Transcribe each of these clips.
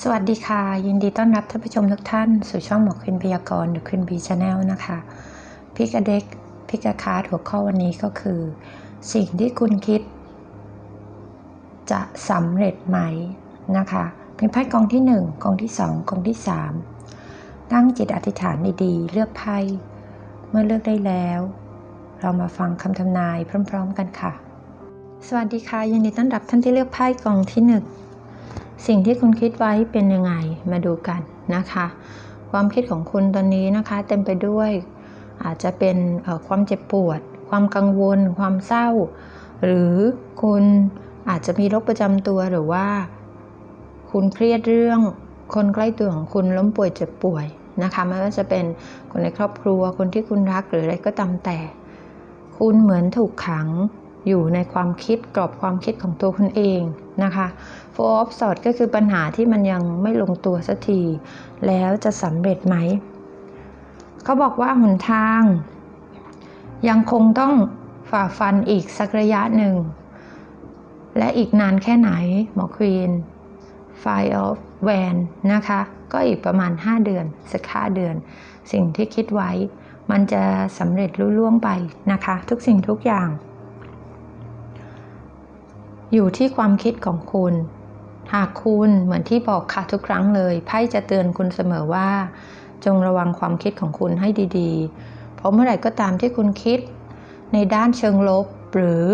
สวัสดีค่ะ ยินดีต้อนรับท่านผู้ชมทุกท่าน สู่ช่องหมอควินพยากรณ์หรือควินบีชาแนลนะคะพิกเด็กพิกคาร์หัวข้อวันนี้ก็คือ สิ่งที่คุณคิด จะสำเร็จไหมนะคะเป็นไพ่กองที่ 1 กองที่ 2 กองที่ 3 ตั้งจิตอธิษฐานดีๆ เลือกไพ่เมื่อเลือกได้แล้ว เรามาฟังคำทำนายพร้อม ๆ กันค่ะ สวัสดีค่ะยินดีต้อนรับท่านที่เลือกไพ่กองที่ 1 สิ่งที่คุณคิดไว้เป็นยังไงมาดูกันนะคะ ความคิดของคุณตอนนี้นะคะ เต็มไปด้วยอาจจะเป็นความเจ็บปวด ความกังวล ความเศร้า หรือคุณอาจจะมีโรคประจำตัวหรือว่า คุณเครียดเรื่องคนใกล้ตัวของคุณล้มป่วยเจ็บป่วยนะคะไม่ว่าจะเป็นคนในครอบครัวคนที่คุณรักหรืออะไรก็ตามแต่ คุณเหมือนถูกขังอยู่ในความคิดกรอบความคิดของตัวคุณเอง นะคะ Four of Swords ก็คือปัญหาที่มันยังไม่ลงตัวสักที แล้วจะสำเร็จไหม เขาบอกว่าหนทาง ยังคงต้องฝ่าฟันอีกสักระยะหนึ่ง และอีกนานแค่ไหน หมอควีน Five of w a n นะคะ ก็อีกประมาณ 5 เดือน สักห้าเดือน สิ่งที่คิดไว้ มันจะสำเร็จรุ่ล่วงไปนะคะ ทุกสิ่งทุกอย่าง อยู่ที่ความคิดของคุณ หากคุณเหมือนที่บอกค่ะทุกครั้งเลยไพ่จะเตือนคุณเสมอว่า จงระวังความคิดของคุณให้ดีๆ เพราะเมื่อไหร่ก็ตามที่คุณคิด ในด้านเชิงลบหรือ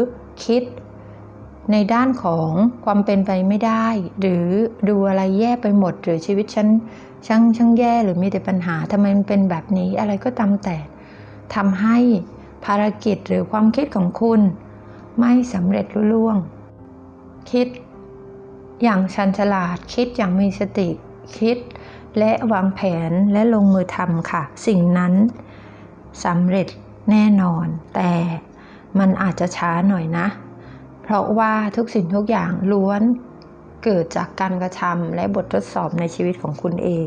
คิด ในด้านของความเป็นไปไม่ได้ หรือดูอะไรแย่ไปหมด หรือชีวิตฉันช่างช่างแย่หรือมีแต่ปัญหาทำไมมันเป็นแบบนี้อะไรก็ตามแต่ทำให้ภารกิจหรือความคิดของคุณ ไม่สำเร็จรุ่ล่วง คิดอย่างชันฉลาด คิดอย่างมีสติ คิดและวางแผนและลงมือทำค่ะ สิ่งนั้นสำเร็จแน่นอน แต่มันอาจจะช้าหน่อยนะ เพราะว่าทุกสิ่งทุกอย่างล้วนเกิดจากการกระทำและบททดสอบในชีวิตของคุณเอง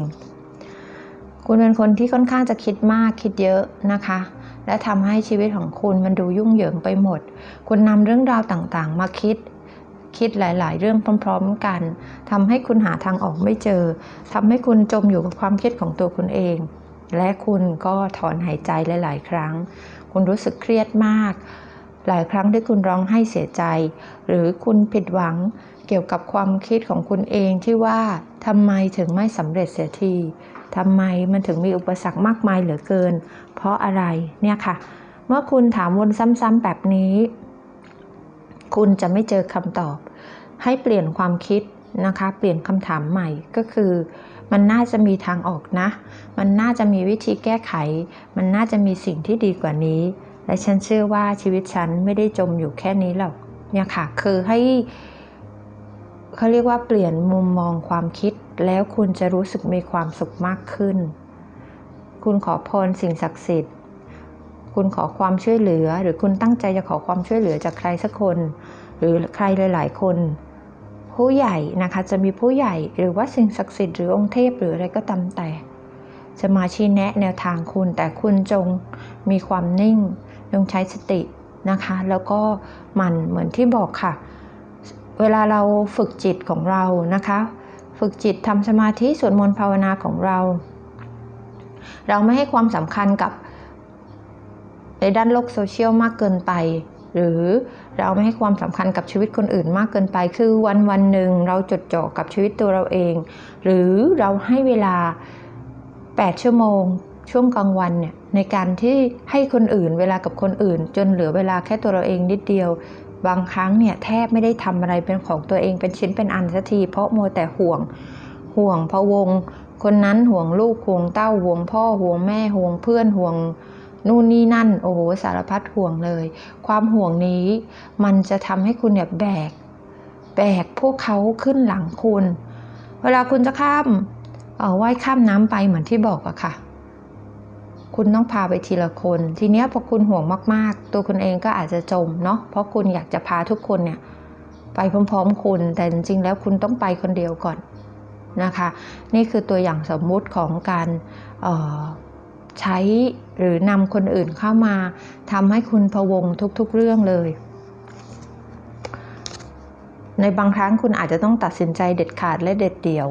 คุณเป็นคนที่ค่อนข้างจะคิดมากคิดเยอะนะคะ และทำให้ชีวิตของคุณมันดูยุ่งเหยิงไปหมด คุณนำเรื่องราวต่างๆ มาคิด คิดหลาย ๆ เรื่องพร้อม ๆ กันทำให้คุณหาทางออกไม่เจอทำให้คุณจมอยู่กับความคิดของตัวคุณเอง และคุณก็ถอนหายใจหลาย ๆ ครั้ง คุณรู้สึกเครียดมาก หลายครั้งที่คุณร้องไห้เสียใจ หรือคุณผิดหวังเกี่ยวกับความคิดของคุณเองที่ว่าทำไมถึงไม่สำเร็จเสียทีทำไมมันถึงมีอุปสรรคมากมายเหลือเกิน เพราะอะไรเนี่ยค่ะ เมื่อคุณถามวนซ้ำๆแบบนี้ คุณจะไม่เจอคำตอบ ให้เปลี่ยนความคิดนะคะ เปลี่ยนคำถามใหม่ก็คือ มันน่าจะมีทางออกนะ มันน่าจะมีวิธีแก้ไข มันน่าจะมีสิ่งที่ดีกว่านี้ และฉันเชื่อว่าชีวิตฉันไม่ได้จมอยู่แค่นี้หรอกเนี่ยค่ะคือให้เขาเรียกว่าเปลี่ยนมุมมองความคิด แล้วคุณจะรู้สึกมีความสุขมากขึ้น คุณขอพรสิ่งศักดิ์สิทธิ์ คุณขอความช่วยเหลือ หรือคุณตั้งใจจะขอความช่วยเหลือจากใครสักคน หรือใครหลาย ๆ คน ผู้ใหญ่นะคะจะมีผู้ใหญ่หรือว่าสิ่งศักดิ์สิทธิ์หรือองค์เทพหรืออะไรก็ตามแต่ จะมาชี้แนะแนวทางคุณแต่คุณจงมีความนิ่งจงใช้สตินะคะ แล้วก็มันเหมือนที่บอกค่ะ เวลาเราฝึกจิตของเรานะคะ ฝึกจิตทำสมาธิสวดมนต์ภาวนาของเรา เราไม่ให้ความสำคัญกับ ในด้านโลกโซเชียลมากเกินไป หรือเราไม่ให้ความสำคัญกับชีวิตคนอื่นมากเกินไป คือวันวันหนึ่งเราจดจ่อกับชีวิตตัวเราเอง หรือเราให้เวลา 8 ชั่วโมง ช่วงกลางวันเนี่ยในการที่ให้คนอื่นเวลากับคนอื่น จนเหลือเวลาแค่ตัวเราเองนิดเดียวบางครั้งเนี่ยแทบไม่ได้ทำอะไรเป็นของตัวเองเป็นชิ้นเป็นอันสักที เพราะมัวแต่ห่วง ห่วงพะวง คนนั้นห่วงลูกห่วงเต้าห่วงพ่อห่วงแม่ห่วงเพื่อนห่วง นู่นนี่นั่น โอ้โหสารพัดห่วงเลย ความห่วงนี้มันจะทำให้คุณเนี่ยแบก แบกพวกเขาขึ้นหลังคุณ เวลาคุณจะข้ามเออว่ายข้ามน้ำไปเหมือนที่บอกอะค่ะ คุณต้องพาไปทีละคน ทีเนี้ยพอคุณห่วงมากๆ ตัวคุณเองก็อาจจะจมเนาะ เพราะคุณอยากจะพาทุกคนเนี่ยไปพร้อม ๆ คุณ แต่จริงๆแล้วคุณต้องไปคนเดียวก่อนนะคะ นี่คือตัวอย่างสมมุติของการ ใช้หรือนำคนอื่นเข้ามาทำให้คุณพวงทุกๆเรื่องเลย ในบางครั้งคุณอาจจะต้องตัดสินใจเด็ดขาดและเด็ดเดี่ยว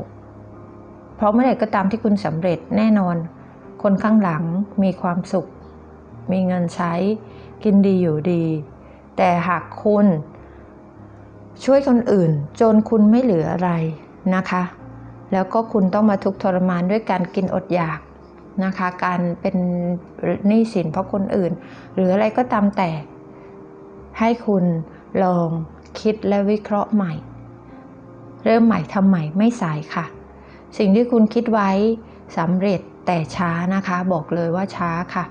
เพราะเมื่อไหร่ก็ตามที่คุณสำเร็จแน่นอน คนข้างหลังมีความสุข มีเงินใช้ กินดีอยู่ดี แต่หากคุณช่วยคนอื่น จนคุณไม่เหลืออะไรนะคะ แล้วก็คุณต้องมาทุกข์ทรมานด้วยการกินอดอยาก นะคะ การเป็นหนี้สินเพราะคนอื่น หรืออะไรก็ตามแต่ ให้คุณลองคิดและวิเคราะห์ใหม่ เริ่มใหม่ทำใหม่ไม่สายค่ะ สิ่งที่คุณคิดไว้สำเร็จแต่ช้านะคะ บอกเลยว่าช้าค่ะ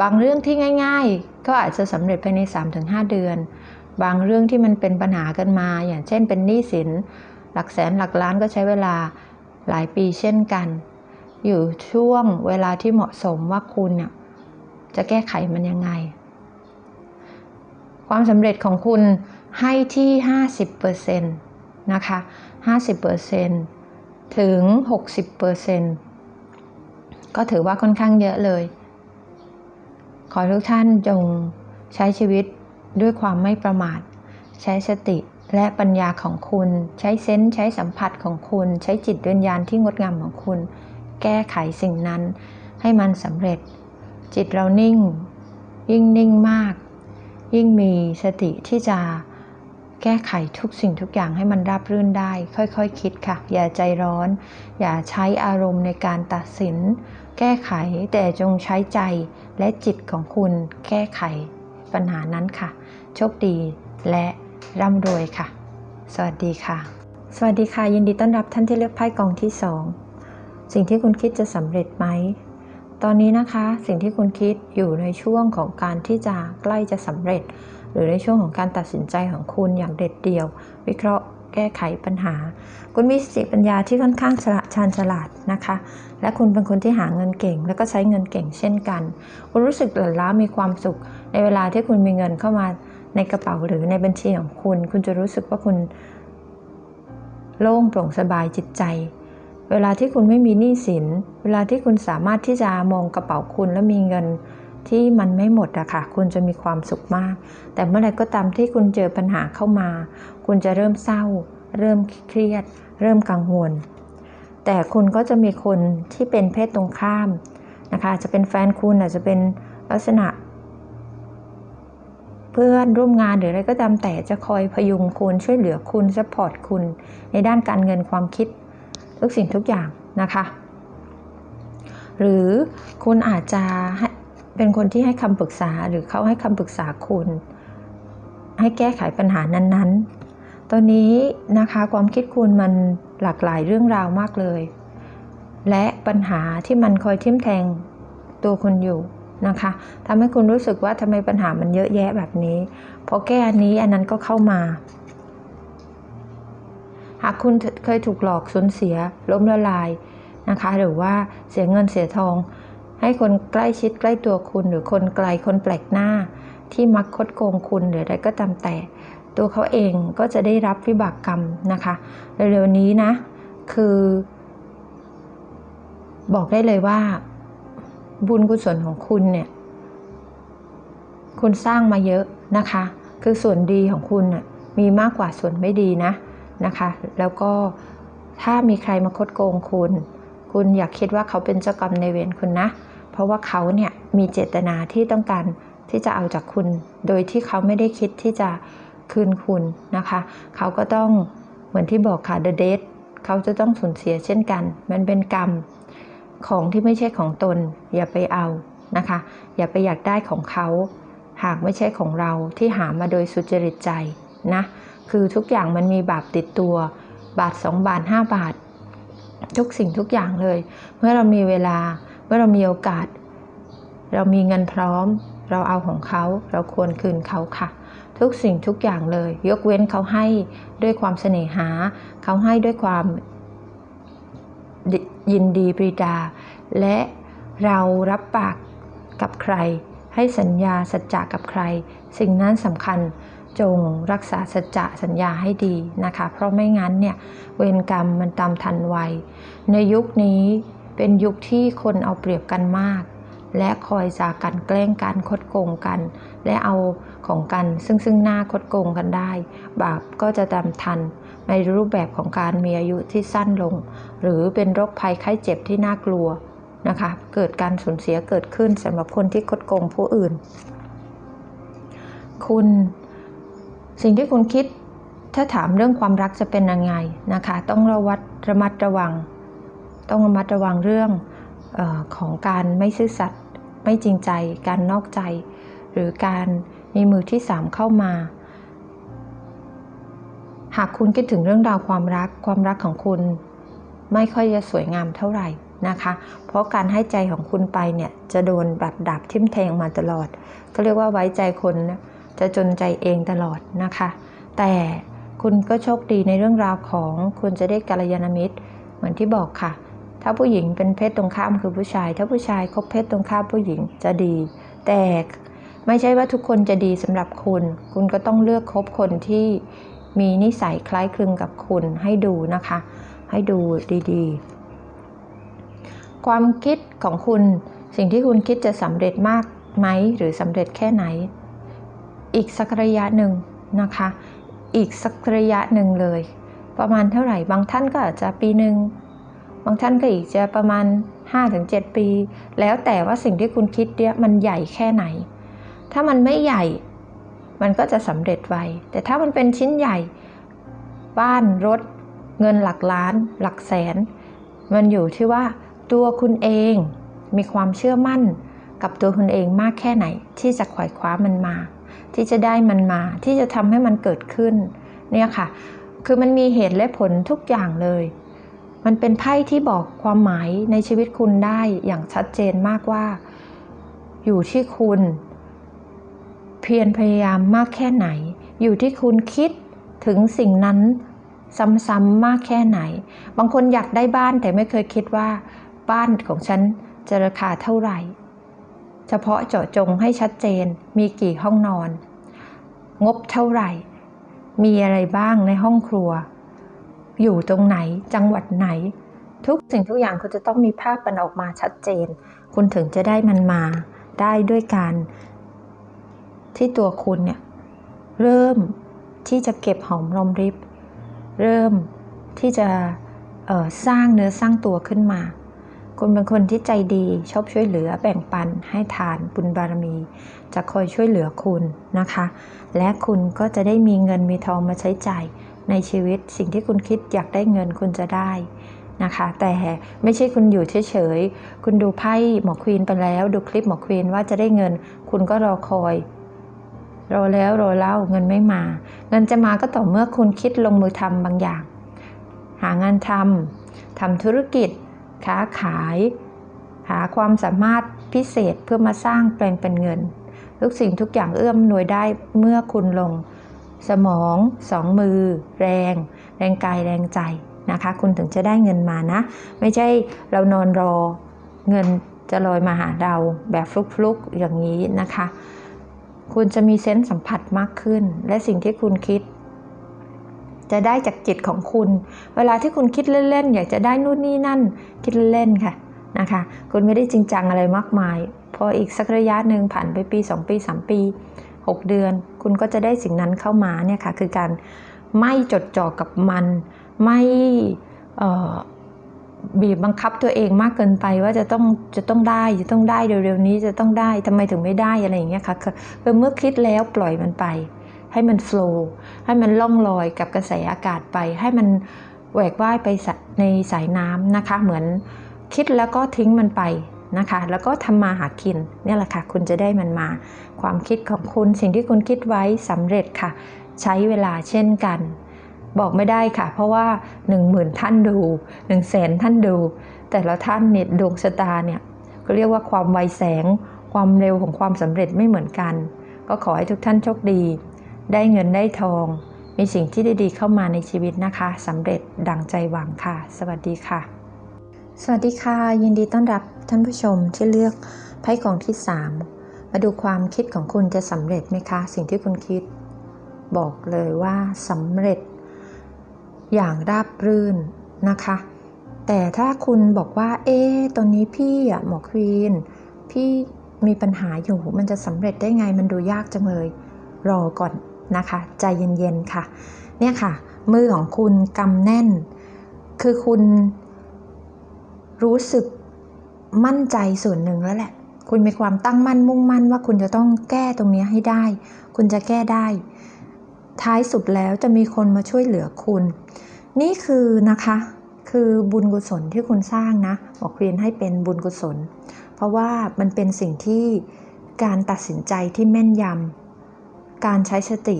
บางเรื่องที่ง่าย ๆ ก็อาจจะสำเร็จภายใน 3-5 เดือน บางเรื่องที่มันเป็นปัญหากันมา อย่างเช่นเป็นหนี้สิน หลักแสนหลักล้านก็ใช้เวลาหลายปีเช่นกัน อยู่ช่วงเวลาที่เหมาะสมว่าคุณเนี่ยจะแก้ไขมันยังไง ความสำเร็จของคุณให้ที่ 50%นะคะ 50%ถึง 60%ก็ถือว่าค่อนข้างเยอะเลย ขอทุกท่านจงใช้ชีวิตด้วยความไม่ประมาท ใช้สติและปัญญาของคุณ ใช้เซนส์ใช้สัมผัสของคุณ ใช้จิตวิญญาณที่งดงามของคุณ แก้ไขสิ่งนั้น ให้มันสำเร็จ จิตเรานิ่ง ยิ่งนิ่งมาก ยิ่งมีสติที่จะแก้ไขทุกสิ่งทุกอย่างให้มันราบรื่นได้ ค่อยๆคคิดค่ะ อย่าใจร้อน อย่าใช้อารมณ์ในการตัดสิน แก้ไขแต่จงใช้ใจและจิตของคุณแก้ไขปัญหานั้นค่ะ โชคดีและร่ำรวยค่ะ สวัสดีค่ะ สวัสดีค่ะ ยินดีต้อนรับท่านที่เลือกไพ่กองที่2 สิ่งที่คุณคิดจะสำเร็จไหม ตอนนี้นะคะสิ่งที่คุณคิดอยู่ในช่วงของการที่จะใกล้จะสำเร็จ หรือในช่วงของการตัดสินใจของคุณอย่างเด็ดเดี่ยว วิเคราะห์แก้ไขปัญหา คุณมีสติปัญญาที่ค่อนข้างฉลาดชาญฉลาดนะคะ และคุณเป็นคนที่หาเงินเก่ง แล้วก็ใช้เงินเก่งเช่นกัน คุณรู้สึกหลั่นล้ามีความสุข ในเวลาที่คุณมีเงินเข้ามาในกระเป๋าหรือในบัญชีของคุณ คุณจะรู้สึกว่าคุณโล่งโปร่งสบายจิตใจ เวลาที่คุณไม่มีหนี้สิน เวลาที่คุณสามารถที่จะมองกระเป๋าคุณแล้วมีเงินที่มันไม่หมดอะค่ะ คุณจะมีความสุขมาก แต่เมื่อไรก็ตามที่คุณเจอปัญหาเข้ามา คุณจะเริ่มเศร้า เริ่มเครียด เริ่มกังวล แต่คุณก็จะมีคนที่เป็นเพศตรงข้ามนะคะจะเป็นแฟนคุณอาจจะเป็นลักษณะ เพื่อนร่วมงานหรืออะไรก็ตามแต่จะคอยพยุงคุณช่วยเหลือคุณซัพพอร์ตคุณ ในด้านการเงินความคิด ทุกสิ่งทุกอย่างนะคะ หรือคุณอาจจะเป็นคนที่ให้คำปรึกษาหรือเขาให้คำปรึกษาคุณ ให้แก้ไขปัญหานั้นๆตอนนี้นะคะความคิดคุณมันหลากหลายเรื่องราวมากเลย และปัญหาที่มันคอยทิ่มแทงตัวคุณอยู่นะคะทำให้คุณรู้สึกว่าทำไมปัญหามันเยอะแยะแบบนี้พอแก้อันนี้อันนั้นก็เข้ามา หากคุณเคยถูกหลอกสูญเสียล้มละลายนะคะ หรือว่าเสียเงินเสียทอง ให้คนใกล้ชิดใกล้ตัวคุณ หรือคนไกลคนแปลกหน้า ที่มักคดโกงคุณหรืออะไรก็ตามแต่ ตัวเขาเองก็จะได้รับวิบากกรรมนะคะเร็วๆนี้นะ คือ บอกได้เลยว่า บุญกุศลของคุณเนี่ยคุณสร้างมาเยอะนะคะ คือส่วนดีของคุณน่ะมีมากกว่าส่วนไม่ดีนะ นะคะแล้วก็ถ้ามีใครมาคดโกงคุณ คุณอยากคิดว่าเขาเป็นเจ้ากรรมในเวรคุณนะ เพราะว่าเขาเนี่ยมีเจตนาที่ต้องการที่จะเอาจากคุณ โดยที่เขาไม่ได้คิดที่จะคืนคุณนะคะ เขาก็ต้องเหมือนที่บอกค่ะ the dead เขาจะต้องสูญเสียเช่นกัน มันเป็นกรรมของที่ไม่ใช่ของตน อย่าไปเอานะคะ อย่าไปอยากได้ของเขา หากไม่ใช่ของเราที่หามาโดยสุจริตใจนะ คือทุกอย่างมันมีบาปติดตัว บาท2บาท5บาท ทุกสิ่งทุกอย่างเลย เมื่อเรามีเวลา เมื่อเรามีโอกาส เรามีเงินพร้อม เราเอาของเขา เราควรคืนเขาค่ะ ทุกสิ่งทุกอย่างเลย ยกเว้นเขาให้ด้วยความเสน่หา เขาให้ด้วยความยินดีปรีดา และเรารับปากกับใคร ให้สัญญาสัจจะกับใคร สิ่งนั้นสำคัญ จงรักษาสัจจะสัญญาให้ดีนะคะ เพราะไม่งั้นเนี่ยเวรกรรมมันตามทันไวในยุคนี้เป็นยุคที่คนเอาเปรียบกันมาก และคอยจะกันแกล้งกันคดโกงกัน และเอาของกันซึ่งซึ่งหน้าคดโกงกันได้ บาปก็จะตามทันในรูปแบบของการมีอายุที่สั้นลง หรือเป็นโรคภัยไข้เจ็บที่น่ากลัวนะคะ เกิดการสูญเสียเกิดขึ้นสำหรับคนที่คดโกงผู้อื่น คุณ สิ่งที่คุณคิดถ้าถามเรื่องความรักจะเป็นยังไงนะคะ ต้องระวัดระมัดระวัง ต้องระมัดระวังเรื่องออของการไม่ซื่อสัตย์ไม่จริงใจ การนอกใจ หรือการมีมือที่สามเข้ามา หากคุณคิดถึงเรื่องราวความรักความรักของคุณ ไม่ค่อยจะสวยงามเท่าไหร่นะคะ เพราะการให้ใจของคุณไปเนี่ยจะโดนแบบดาบทิ่มแทงมาตลอดก็เรียกว่าไว้ใจคนนะ จะจนใจเองตลอดนะคะ แต่คุณก็โชคดีในเรื่องราวของคุณจะได้กัลยาณมิตร เหมือนที่บอกค่ะ ถ้าผู้หญิงเป็นเพศตรงข้ามคือผู้ชาย ถ้าผู้ชายคบเพศตรงข้ามผู้หญิงจะดี แต่ไม่ใช่ว่าทุกคนจะดีสำหรับคุณ คุณก็ต้องเลือกคบคนที่มีนิสัยคล้ายคลึงกับคุณให้ดูนะคะ ให้ดูดีๆ ความคิดของคุณสิ่งที่คุณคิดจะสำเร็จมากไหมหรือสำเร็จแค่ไหน อีกสักระยะหนึ่งนะคะ อีกสักระยะหนึ่งเลย ประมาณเท่าไหร่ บางท่านก็อาจจะปีหนึ่ง บางท่านก็อีกจะประมาณ 5-7 ปี แล้วแต่ว่าสิ่งที่คุณคิดเนี่ยมันใหญ่แค่ไหน ถ้ามันไม่ใหญ่ มันก็จะสำเร็จไว แต่ถ้ามันเป็นชิ้นใหญ่ บ้านรถ เงินหลักล้าน หลักแสน มันอยู่ที่ว่าตัวคุณเองมีความเชื่อมั่นกับตัวคุณเองมากแค่ไหนที่จะขวายคว้ามันมา ที่จะได้มันมา ที่จะทำให้มันเกิดขึ้นเนี่ยค่ะ คือมันมีเหตุและผลทุกอย่างเลย มันเป็นไพ่ที่บอกความหมายในชีวิตคุณได้อย่างชัดเจนมากว่า อยู่ที่คุณ เพียรพยายามมากแค่ไหน อยู่ที่คุณคิดถึงสิ่งนั้นซ้ำๆมากแค่ไหน บางคนอยากได้บ้านแต่ไม่เคยคิดว่า บ้านของฉันจะราคาเท่าไหร่ เฉพาะเจาะจงให้ชัดเจน มีกี่ห้องนอน งบเท่าไหร่ มีอะไรบ้างในห้องครัว อยู่ตรงไหน จังหวัดไหน ทุกสิ่งทุกอย่างคุณจะต้องมีภาพมันออกมาชัดเจน คุณถึงจะได้มันมา ได้ด้วยการที่ตัวคุณเนี่ยเริ่มที่จะเก็บหอมรอมริบ เริ่มที่จะสร้างเนื้อสร้างตัวขึ้นมา คุณเป็นคนที่ใจดีชอบช่วยเหลือแบ่งปันให้ทานบุญบารมี จะคอยช่วยเหลือคุณนะคะ และคุณก็จะได้มีเงินมีทองมาใช้จ่ายในชีวิตสิ่งที่คุณคิดอยากได้เงินคุณจะได้นะคะ แต่ไม่ใช่คุณอยู่เฉยๆ คุณดูไพ่หมอควีนไปแล้ว ดูคลิปหมอควีนว่าจะได้เงิน คุณก็รอคอยรอแล้วรอเล่าเงินไม่มา เงินจะมาก็ต่อเมื่อคุณคิดลงมือทำบางอย่าง หางานทำทำธุรกิจ ค้าขาย หาความสามารถพิเศษเพื่อมาสร้างแปลงเป็นเงิน ทุกสิ่งทุกอย่างเอื้อมหน่วยได้เมื่อคุณลง สมองสองมือ แรง แรงกายแรงใจนะคะ คุณถึงจะได้เงินมานะ ไม่ใช่เรานอนรอเงินจะลอยมาหาเราแบบฟลุกๆอย่างนี้นะคะ คุณจะมีเซนส์สัมผัสมากขึ้น และสิ่งที่คุณคิด จะได้จากจิตของคุณ เวลาที่คุณคิดเล่นๆ อยากจะได้นู่นนี่นั่น คิดเล่นๆค่ะนะคะ คุณไม่ได้จริงจังอะไรมากมาย พออีกสักระยะหนึ่งผ่านไปปี 2 ปี 3 ปี 6 เดือน คุณก็จะได้สิ่งนั้นเข้ามาเนี่ยค่ะ คือการไม่จดจ่อกับมัน ไม่บีบบังคับตัวเองมากเกินไปว่าจะต้องจะต้องได้จะต้องได้เร็วๆนี้จะต้องได้ทำไมถึงไม่ได้อะไรอย่างเงี้ยค่ะคือเมื่อคิดแล้วปล่อยมันไป ให้มันโฟล์ให้มันล่องลอยกับกระแสอากาศไป ให้มันแหวกว่ายไปในสายน้ำนะคะ เหมือนคิดแล้วก็ทิ้งมันไปนะคะ แล้วก็ทำมาหากินนี่แหละค่ะ คุณจะได้มันมา ความคิดของคุณสิ่งที่คุณคิดไว้สำเร็จค่ะ ใช้เวลาเช่นกัน บอกไม่ได้ค่ะ เพราะว่า 1 0,000 ท่านดู1 0 0 0 0แสนท่านดู แต่ละท่านเนี่ยดวงชะตาเนี่ยก็เรียกว่าความไวแสง ความเร็วของความสำเร็จไม่เหมือนกัน ก็ขอให้ทุกท่านโชคดี ได้เงินได้ทอง มีสิ่งที่ดีๆเข้ามาในชีวิตนะคะสำเร็จดังใจหวังค่ะ สวัสดีค่ะ สวัสดีค่ะ ยินดีต้อนรับท่านผู้ชมที่เลือกไพ่กองที่ 3 มาดูความคิดของคุณจะสำเร็จไหมคะ สิ่งที่คุณคิด บอกเลยว่าสำเร็จ อย่างราบรื่นนะคะ แต่ถ้าคุณบอกว่า เอ๊ตอนนี้พี่อะหมอควีนพี่มีปัญหาอยู่มันจะสำเร็จได้ไงมันดูยากจังเลย รอก่อน นะคะ ใจเย็นๆค่ะ เนี่ยค่ะ มือของคุณกำแน่น คือคุณรู้สึกมั่นใจส่วนหนึ่งแล้วแหละ คุณมีความตั้งมั่นมุ่งมั่นว่าคุณจะต้องแก้ตรงนี้ให้ได้ คุณจะแก้ได้ ท้ายสุดแล้วจะมีคนมาช่วยเหลือคุณ นี่คือนะคะคือบุญกุศลที่คุณสร้างนะบอกเรียนให้เป็นบุญกุศล เพราะว่ามันเป็นสิ่งที่การตัดสินใจที่แม่นยำ การใช้สติ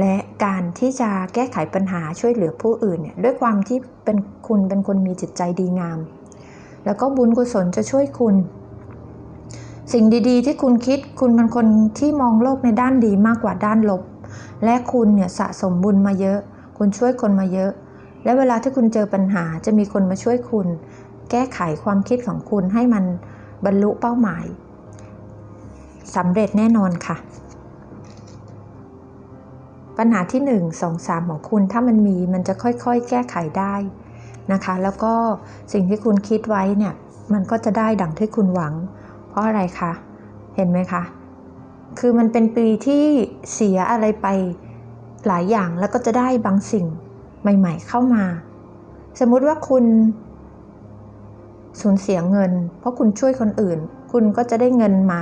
และการที่จะแก้ไขปัญหาช่วยเหลือผู้อื่นเนี่ยด้วยความที่เป็นคุณเป็นคนมีจิตใจดีงาม แล้วก็บุญกุศลจะช่วยคุณ สิ่งดีๆ ที่คุณคิดคุณเป็นคนที่มองโลกในด้านดีมากกว่าด้านลบ และคุณเนี่ยสะสมบุญมาเยอะ คุณช่วยคนมาเยอะ และเวลาที่คุณเจอปัญหาจะมีคนมาช่วยคุณ แก้ไขความคิดของคุณให้มันบรรลุเป้าหมายสำเร็จแน่นอนค่ะ ปัญหาที่ 1 2 3 ของคุณถ้ามันมีมันจะค่อยๆ แก้ไขได้นะคะ แล้วก็สิ่งที่คุณคิดไว้เนี่ยมันก็จะได้ดังที่คุณหวัง เพราะอะไรคะ เห็นไหมคะ คือมันเป็นปีที่เสียอะไรไปหลายอย่างแล้วก็จะได้บางสิ่งใหม่ๆเข้ามา สมมุติว่าคุณสูญเสียเงิน เพราะคุณช่วยคนอื่น คุณก็จะได้เงินมา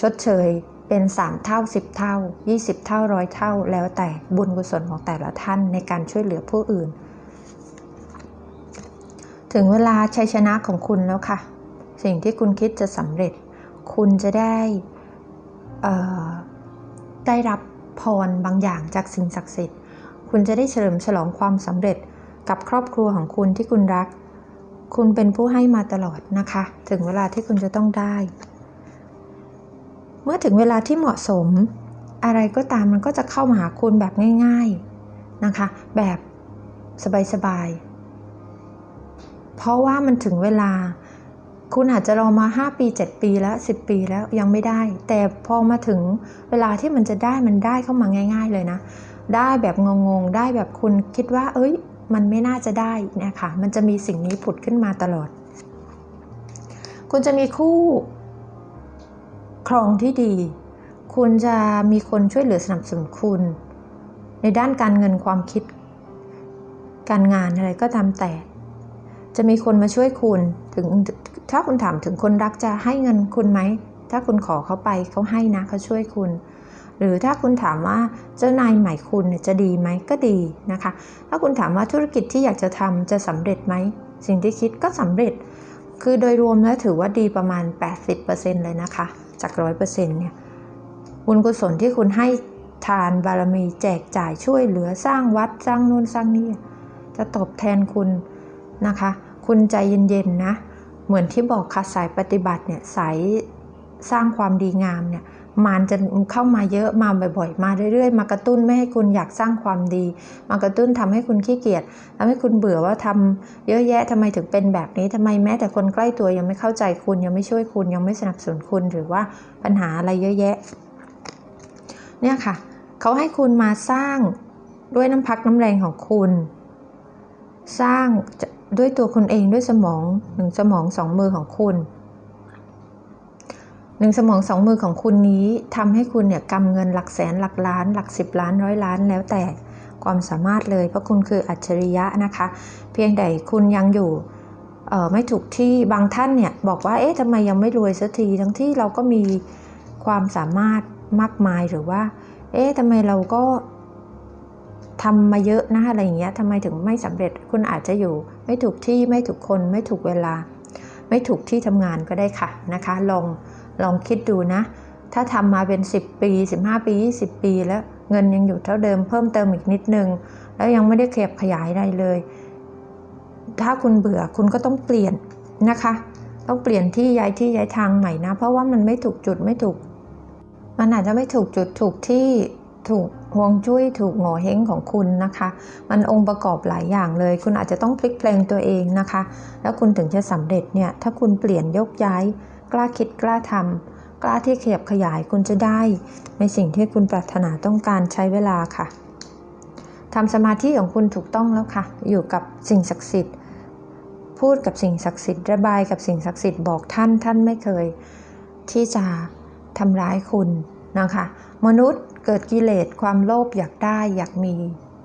ชดเชย เป็น 3 เท่า 10 เท่า 20 เท่าร้อยเท่า แล้วแต่บุญกุศลของแต่ละท่านในการช่วยเหลือผู้อื่น ถึงเวลาชัยชนะของคุณแล้วค่ะ สิ่งที่คุณคิดจะสำเร็จ คุณจะได้ได้รับพรบางอย่างจากสิ่งศักดิ์สิทธิ์ คุณจะได้เฉลิมฉลองความสำเร็จกับครอบครัวของคุณที่คุณรัก คุณเป็นผู้ให้มาตลอดนะคะ ถึงเวลาที่คุณจะต้องได้ มื่อถึงเวลาที่เหมาะสม อะไรก็ตามมันก็จะเข้ามาหาคุณแบบง่าย ๆนะคะ แบบสบายๆ เพราะว่ามันถึงเวลา คุณอาจจะรอมา 5 ปี 7 ปีแล้ว 10 ปีแล้วยังไม่ได้ แต่พอมาถึงเวลาที่มันจะได้มันได้เข้ามาง่าย ๆ เลยนะ ได้แบบงงๆ ได้แบบคุณคิดว่า เอ้ย มันไม่น่าจะได้นะคะ มันจะมีสิ่งนี้ผุดขึ้นมาตลอด คุณจะมีคู่ ครองที่ดี คุณจะมีคนช่วยเหลือสนับสนุนคุณ ในด้านการเงินความคิด การงานอะไรก็ตามแต่ จะมีคนมาช่วยคุณถึงถ้าคุณถามถึงคนรักจะให้เงินคุณไหม ถ้าคุณขอเขาไปเขาให้นะเขาช่วยคุณ หรือถ้าคุณถามว่าเจ้านายใหม่คุณจะดีไหมก็ดีนะคะ ถ้าคุณถามว่าธุรกิจที่อยากจะทำจะสำเร็จไหมสิ่งที่คิดก็สำเร็จ คือโดยรวมแล้วถือว่าดีประมาณ 80%เลยนะคะ จาก 100%เนี่ยบุญกุศลที่คุณให้ทานบารมีแจกจ่ายช่วยเหลือสร้างวัดสร้างนู่นสร้างนี่จะตอบแทนคุณนะคะ คุณใจเย็นๆนะ เหมือนที่บอกค่ะสายปฏิบัติเนี่ยสายสร้างความดีงามเนี่ย มันจะเข้ามาเยอะมาบ่อยๆ มาเรื่อยๆ มากระตุ้นไม่ให้คุณอยากสร้างความดี มากระตุ้นทำให้คุณขี้เกียจทำให้คุณเบื่อว่าทำเยอะแยะทำไมถึงเป็นแบบนี้ทำไมแม้แต่คนใกล้ตัวยังไม่เข้าใจคุณยังไม่ช่วยคุณยังไม่สนับสนุนคุณหรือว่าปัญหาอะไรเยอะแยะ เนี่ยค่ะเขาให้คุณมาสร้างด้วยน้ำพักน้ำแรงของคุณ สร้างด้วยตัวคุณเองด้วยสมองหนึ่งสมองสองมือของคุณ หนึ่งสมองสองมือของคุณนี้ทำให้คุณเนี่ยกำเงินหลักแสนหลักล้าน หลักสิบล้านร้อยล้านแล้วแต่ความสามารถเลย เพราะคุณคืออัจฉริยะนะคะ เพียงแต่คุณยังอยู่ไม่ถูกที่บางท่านเนี่ยบอกว่าเอ๊ะทำไมยังไม่รวยสักที ทั้งที่เราก็มีความสามารถมากมายหรือว่า เอ๊ะทำไมเราก็ทำมาเยอะนะอะไรอย่างเงี้ยทำไมถึงไม่สำเร็จคุณอาจจะอยู่ไม่ถูกที่ไม่ถูกคนไม่ถูกเวลา ไม่ถูกที่ทำงานก็ได้ค่ะนะคะ ลองลองคิดดูนะ ถ้าทำมาเป็น 10 ปี 15 ปี 20 ปี แล้วเงินยังอยู่เท่าเดิมเพิ่มเติมอีกนิดนึง แล้วยังไม่ได้ขยับขยายอะไรเลย ถ้าคุณเบื่อคุณก็ต้องเปลี่ยนนะคะ ต้องเปลี่ยนที่ย้ายที่ย้ายทางใหม่นะ เพราะว่ามันไม่ถูกจุดไม่ถูก มันอาจจะไม่ถูกจุดถูกที่ถูก ห่วงจุ้ยถูกหงอเฮงของคุณนะคะ มันองค์ประกอบหลายอย่างเลย คุณอาจจะต้องพลิกแปลงตัวเองนะคะ แล้วคุณถึงจะสำเร็จเนี่ย ถ้าคุณเปลี่ยนยกย้าย กล้าคิดกล้าทำกล้าที่ขยับขยายคุณจะได้ ในสิ่งที่คุณปรารถนาต้องการใช้เวลาค่ะทำสมาธิของคุณถูกต้องแล้วค่ะ อยู่กับสิ่งศักดิ์สิทธิ์ พูดกับสิ่งศักดิ์สิทธิ์ระบายกับสิ่งศักดิ์สิทธิ์บอกท่านท่านไม่เคย ที่จะทำร้ายคุณนะคะ มนุษย์ เกิดกิเลสความโลภอยากได้อยากมี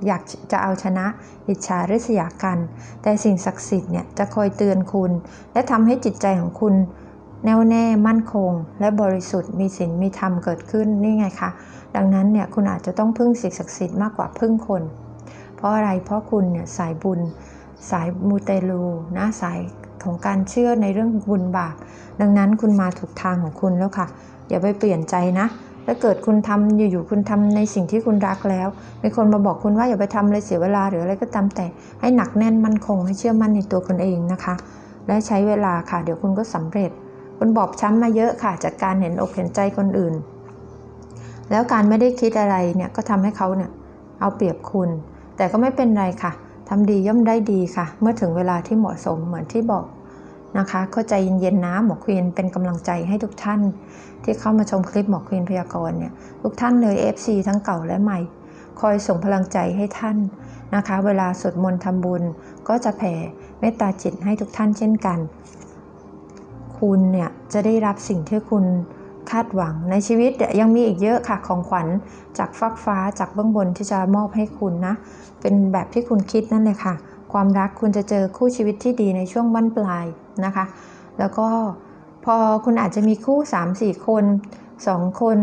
อยากจะเอาชนะอิจฉาริษยากัน แต่สิ่งศักดิ์สิทธิ์เนี่ยจะคอยเตือนคุณ และทำให้จิตใจของคุณ แน่วแน่มั่นคง และบริสุทธิ์มีศีลมีธรรมเกิดขึ้นนี่ไงคะดังนั้นเนี่ยคุณอาจจะต้องพึ่งสิ่งศักดิ์สิทธิ์มากกว่าพึ่งคน เพราะอะไรเพราะคุณเนี่ยสายบุญ สายมูเตลูนะสายของการเชื่อในเรื่องบุญบาปดังนั้นคุณมาถูกทางของคุณแล้วค่ะ อย่าไปเปลี่ยนใจนะ ถ้าเกิดคุณทำอยู่ๆคุณทำในสิ่งที่คุณรักแล้ว มีคนมาบอกคุณว่าอย่าไปทำเลยเสียเวลาหรืออะไรก็ตามแต่ให้หนักแน่นมั่นคงให้เชื่อมั่นในตัวคุณเองนะคะ และใช้เวลาค่ะ เดี๋ยวคุณก็สำเร็จ คุณบอบช้ำมาเยอะค่ะ จากการเห็นอกเห็นใจคนอื่น แล้วการไม่ได้คิดอะไรเนี่ยก็ทำให้เขาเนี่ยเอาเปรียบคุณ แต่ก็ไม่เป็นไรค่ะทำดีย่อมได้ดีค่ะ เมื่อถึงเวลาที่เหมาะสมเหมือนที่บอก นะคะเข้าใจเย็นๆนะหมอควีนเป็นกำลังใจให้ทุกท่าน ที่เข้ามาชมคลิปหมอควีนพยากรณ์เนี่ยทุกท่านเลย FC ทั้งเก่าและใหม่ คอยส่งพลังใจให้ท่านนะคะ เวลาสวดมนต์ทำบุญ ก็จะแผ่เมตตาจิตให้ทุกท่านเช่นกัน คุณเนี่ยจะได้รับสิ่งที่คุณคาดหวังในชีวิตยังมีอีกเยอะค่ะของขวัญจากฟักฟ้าจากเบื้องบนที่จะมอบให้คุณนะ เป็นแบบที่คุณคิดนั่นเลยค่ะ ความรักคุณจะเจอคู่ชีวิตที่ดีในช่วงบั้นปลายนะคะ แล้วก็พอคุณอาจจะมีคู่ 3-4 คน 2 คน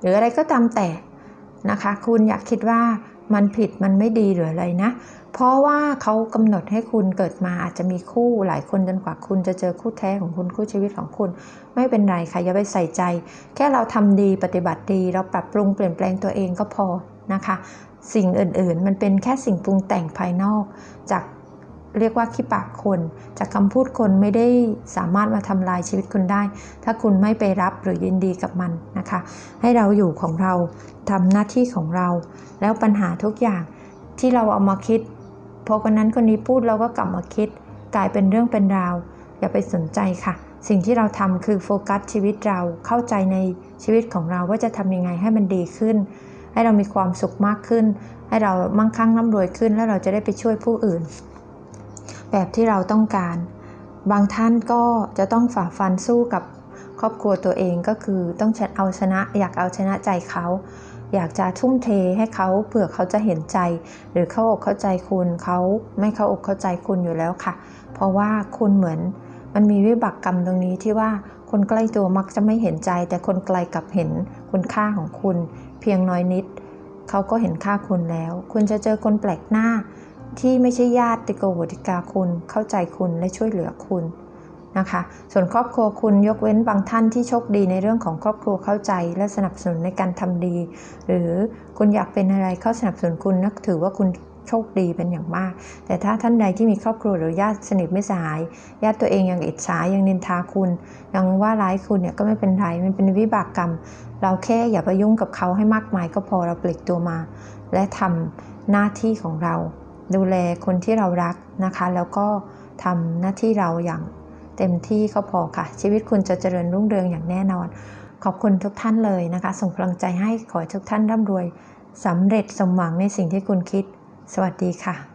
หรืออะไรก็ตามแต่นะคะ คุณอยากคิดว่ามันผิดมันไม่ดีหรืออะไรนะ เพราะว่าเขากำหนดให้คุณเกิดมาอาจจะมีคู่หลายคนจนกว่าคุณจะเจอคู่แท้ของคุณคู่ชีวิตของคุณ ไม่เป็นไรค่ะอย่าไปใส่ใจ แค่เราทำดีปฏิบัติดี เราปรับปรุงเปลี่ยนแปลงตัวเองก็พอนะคะ สิ่งอื่นๆ มันเป็นแค่สิ่งปรุงแต่งภายนอก จากเรียกว่าขี้ปากคน จากคำพูดคนไม่ได้สามารถมาทำลายชีวิตคุณได้ ถ้าคุณไม่ไปรับหรือยินดีกับมันนะคะ ให้เราอยู่ของเราทำหน้าที่ของเรา แล้วปัญหาทุกอย่างที่เราเอามาคิดพอคนนั้นคนนี้พูดเราก็กลับมาคิด กลายเป็นเรื่องเป็นราว อย่าไปสนใจค่ะ สิ่งที่เราทำคือโฟกัสชีวิตเราเข้าใจในชีวิตของเราว่าจะทำยังไงให้มันดีขึ้น ให้เรามีความสุขมากขึ้น ให้เรามั่งคั่งร่ำรวยขึ้น แล้วเราจะได้ไปช่วยผู้อื่น แบบที่เราต้องการ บางท่านก็จะต้องฝ่าฟันสู้กับครอบครัวตัวเองก็คือต้องเอาชนะ อยากเอาชนะใจเขาอยากจะทุ่มเทให้เขาเผื่อเขาจะเห็นใจ หรือเข้าอกเข้าใจคุณเขาไม่เข้าอกเข้าใจคุณอยู่แล้วค่ะ เพราะว่าคุณเหมือนมันมีวิบากกรรมตรงนี้ที่ว่าคนใกล้ตัวมักจะไม่เห็นใจ แต่คนไกลกลับเห็นคุณค่าของคุณ เพียงน้อยนิด เขาก็เห็นค่าคุณแล้ว คุณจะเจอคนแปลกหน้า ที่ไม่ใช่ญาติโกโหติกาคุณ เข้าใจคุณและช่วยเหลือคุณนะคะ ส่วนครอบครัวคุณยกเว้นบางท่านที่โชคดีในเรื่องของครอบครัวเข้าใจ และสนับสนุนในการทำดี หรือคุณอยากเป็นอะไรเขาสนับสนุนคุณนักถือว่าคุณ โชคดีเป็นอย่างมาก แต่ถ้าท่านใดที่มีครอบครัวหรือญาติสนิทไม่สหายญาติตัวเองยังอิจฉายังนินทาคุณยังว่าร้ายคุณเนี่ยก็ไม่เป็นไรมันเป็นวิบากกรรม เราแค่อย่าไปยุ่งกับเขาให้มากมายก็พอเราปลีกตัวมา และทำหน้าที่ของเรา ดูแลคนที่เรารักนะคะ แล้วก็ทำหน้าที่เราอย่างเต็มที่ก็พอค่ะ ชีวิตคุณจะเจริญรุ่งเรืองอย่างแน่นอน ขอบคุณทุกท่านเลยนะคะ ส่งพลังใจให้ขอให้ทุกท่านร่ำรวยสำเร็จสมหวังในสิ่งที่คุณคิด สวัสดีค่ะ